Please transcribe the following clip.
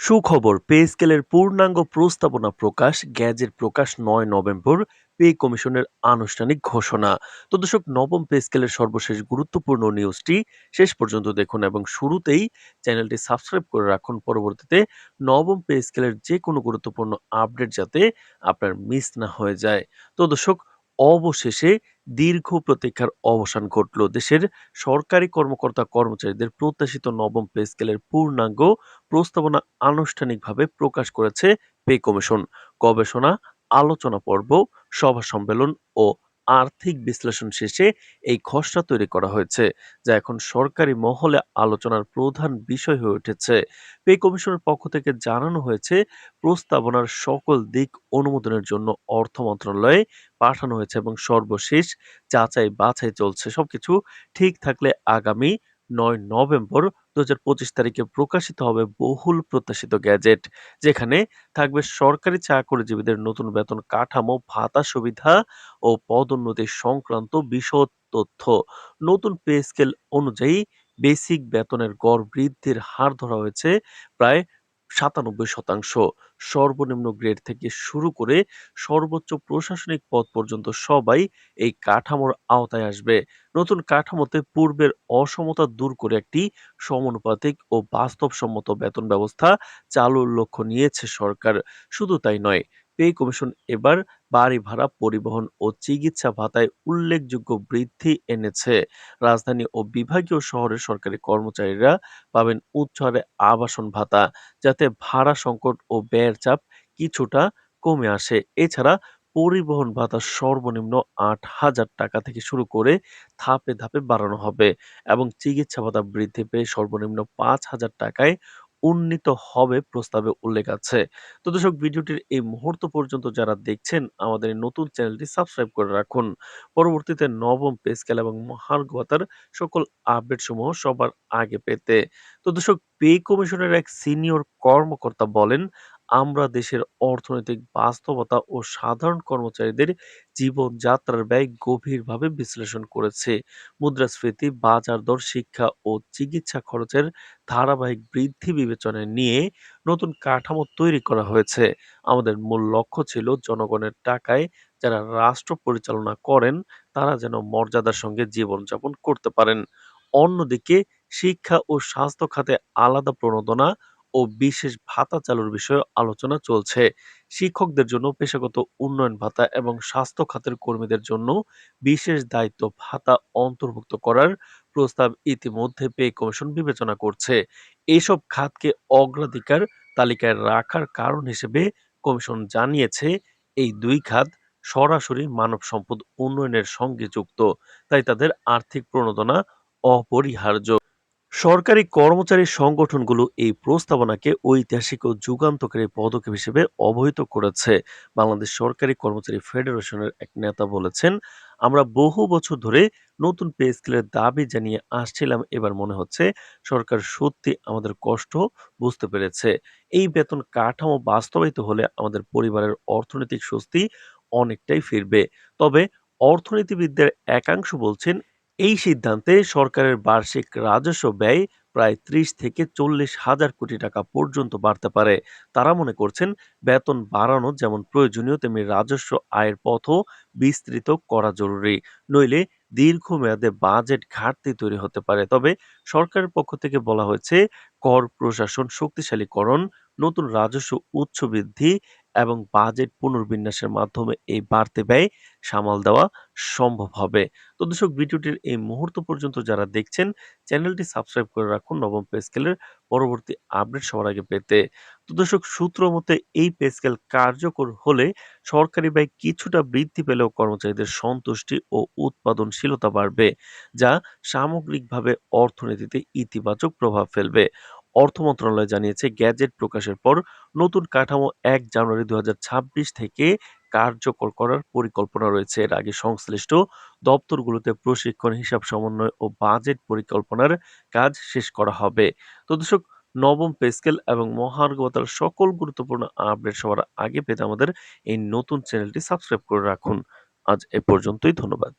সুখবর পে স্কেলের পূর্ণাঙ্গ প্রস্তাবনা প্রকাশ, গ্যাজেট প্রকাশ নয় নভেম্বর, পে কমিশনের আনুষ্ঠানিক ঘোষণা। তো দর্শক, নবম পে স্কেলের সর্বশেষ গুরুত্বপূর্ণ নিউজটি শেষ পর্যন্ত দেখুন এবং শুরুতেই চ্যানেলটি সাবস্ক্রাইব করে রাখুন। পরবর্তীতে নবম পে স্কেলের যে কোনো গুরুত্বপূর্ণ আপডেট যাতে আপনার মিস না হয়ে যায়। তো দর্শক অবশেষে দীর্ঘ প্রতীক্ষার অবসান ঘটল। দেশের সরকারি কর্মকর্তা কর্মচারীদের প্রত্যাশিত নবম পে স্কেলের পূর্ণাঙ্গ প্রস্তাবনা আনুষ্ঠানিকভাবে প্রকাশ করেছে পে কমিশন। গবেষণা, আলোচনা পর্ব, সভা সম্মেলন ও আর্থিক বিশ্লেষণ শেষে এই খসড়া তৈরি করা হয়েছে, যা এখন সরকারি মহলে আলোচনার প্রধান বিষয় হয়ে উঠেছে। পে কমিশনের পক্ষ থেকে জানানো হয়েছে, প্রস্তাবনার সকল দিক অনুমোদনের জন্য অর্থ মন্ত্রণালয়ে পাঠানো হয়েছে এবং সর্বশেষ যাচাই বাছাই চলছে। সবকিছু ঠিক থাকলে আগামী নয় নভেম্বর দু হাজার পঁচিশ তারিখে প্রকাশিত হবে বহুল প্রত্যাশিত গ্যাজেট, যেখানে থাকবে সরকারি চাকরিজীবীদের নতুন বেতন কাঠামো, ভাতা সুবিধা ও পদোন্নতি সংক্রান্ত বিশদ তথ্য। নতুন পে স্কেল অনুযায়ী বেসিক বেতনের গড় বৃদ্ধির হার ধরা হয়েছে প্রায় সাতানব্বই শতাংশ সর্বনিম্ন গ্রেড থেকে শুরু করে সর্বোচ্চ প্রশাসনিক পদ পর্যন্ত সবাই এই কাঠামোর আওতায় আসবে। নতুন কাঠামোতে পূর্বের অসমতা দূর করে একটি সমানুপাতিক ও বাস্তবসম্মত বেতন ব্যবস্থা চালুর লক্ষ্য নিয়েছে সরকার। শুধু তাই নয় পে কমিশন এবার বাড়ি ভাড়া, পরিবহন ও চিকিৎসা ভাতায় উল্লেখযোগ্য বৃদ্ধি এনেছে। রাজধানী ও বিভাগীয় শহরের সরকারি কর্মচারীরা পাবেন উচ্চ হারে আবাসন ভাতা, যাতে ভাড়া সংকট ও ব্যয়ের চাপ কিছুটা কমে আসে। এছাড়া পরিবহন ভাতা সর্বনিম্ন আট হাজার টাকা থেকে শুরু করে ধাপে ধাপে বাড়ানো হবে এবং চিকিৎসা ভাতা বৃদ্ধি পেয়ে সর্বনিম্ন পাঁচ হাজার টাকায় উন্নীত হবে প্রস্তাবে উল্লেখ আছে। তো দর্শক, ভিডিওটির এই মুহূর্ত পর্যন্ত যারা দেখছেন, আমাদের নতুন চ্যানেলটি সাবস্ক্রাইব করে রাখুন। পরবর্তীতে নবম পে স্কেল এবং গোয়াতার সকল আপডেট সমূহ সবার আগে পেতে। তো দর্শক পে কমিশনের এক সিনিয়র কর্মকর্তা বলেন আমরা দেশের অর্থনৈতিক বাস্তবতা ও সাধারণ কর্মচারীদের জীবনযাত্রার ব্যয় গভীরভাবে বিশ্লেষণ করেছে। মুদ্রাস্ফীতি, বাজার দর, শিক্ষা ও চিকিৎসা খরচের ধারাবাহিক বৃদ্ধি বিবেচনায় নিয়ে নতুন কাঠামো তৈরি করা হয়েছে। আমাদের মূল লক্ষ্য ছিল জনগণের টাকায় যারা রাষ্ট্র পরিচালনা করেন, তারা যেন মর্যাদার সঙ্গে জীবনযাপন করতে পারেন। অন্যদিকে শিক্ষা ও স্বাস্থ্য খাতে আলাদা প্রণোদনা ও বিশেষ ভাতা চালুর বিষয়ে আলোচনা চলছে। শিক্ষকদের জন্য পেশাগত উন্নয়ন ভাতা এবং স্বাস্থ্য খাতের কর্মীদের জন্য বিশেষ দায়িত্ব ভাতা অন্তর্ভুক্ত করার প্রস্তাব ইতিমধ্যে পে কমিশন বিবেচনা করছে। এসব খাতকে অগ্রাধিকার তালিকায় রাখার কারণ হিসেবে কমিশন জানিয়েছে, এই দুই খাত সরাসরি মানব সম্পদ উন্নয়নের সঙ্গে যুক্ত, তাই তাদের আর্থিক প্রণোদনা অপরিহার্য। সরকারি কর্মচারী সংগঠনগুলো এই প্রস্তাবনাকে ঐতিহাসিক ও যুগান্তকারী পদক্ষেপ হিসেবে অবহিত করেছে, বাংলাদেশ সরকারি কর্মচারী ফেডারেশনের এক নেতা বলেছেন। আমরা বহু বছর ধরে নতুন পে স্কেলের দাবি জানিয়ে আসছিলাম, এবার মনে হচ্ছে সরকার সত্যি আমাদের কষ্ট বুঝতে পেরেছে। এই বেতন কাঠামো বাস্তবায়িত হলে আমাদের পরিবারের অর্থনৈতিক স্বস্তি অনেকটাই ফিরবে। তবে অর্থনীতিবিদদের একাংশ বলছেন এই সিদ্ধান্তে সরকারের বার্ষিক রাজস্ব ব্যয় প্রায় ত্রিশ থেকে চল্লিশ হাজার কোটি টাকা পর্যন্ত বাড়তে পারে। তারা মনে করছেন, বেতন বাড়ানো যেমন প্রয়োজনীয়, তেমনি রাজস্ব আয়ের পথও বিস্তৃত করা জরুরি। নইলে দীর্ঘমেয়াদে বাজেট ঘাটতি তৈরি হতে পারে। তবে সরকারের পক্ষ থেকে বলা হয়েছে, কর প্রশাসন শক্তিশালীকরণ নতুন রাজস্ব উৎস বৃদ্ধি এবং বাজেট পুনর্বিন্যাসের মাধ্যমে এই বাড়তি ব্যয় সামাল দেওয়া সম্ভব হবে। তো দর্শক, ভিডিওটির এই মুহূর্ত পর্যন্ত যারা দেখছেন, চ্যানেলটি সাবস্ক্রাইব করে রাখুন। নবম পে স্কেলের পরবর্তী আপডেট সবার আগে পেতে। তো দর্শক, সূত্র মতে এই পে স্কেল কার্যকর হলে সরকারি ব্যয় কিছুটা বৃদ্ধি পেলেও কর্মচারীদের সন্তুষ্টি ও উৎপাদনশীলতা বাড়বে, যা সামগ্রিকভাবে অর্থনীতিতে ইতিবাচক প্রভাব ফেলবে। অর্থ মন্ত্রণালয় জানিয়েছে, গ্যাজেট প্রকাশের পর নতুন কাঠামো এক জানুয়ারি দু হাজার ছাব্বিশ থেকে কার্যকর করার পরিকল্পনা রয়েছে। এর আগে সংশ্লিষ্ট দপ্তরগুলোতে প্রশিক্ষণ, হিসাব সমন্বয় ও বাজেট পরিকল্পনার কাজ শেষ করা হবে। তো দর্শক, নবম পে স্কেল এবং মহার্গতার সকল গুরুত্বপূর্ণ আপডেট সবার আগে পেতে আমাদের এই নতুন চ্যানেলটি সাবস্ক্রাইব করে রাখুন। আজ এ পর্যন্তই, ধন্যবাদ।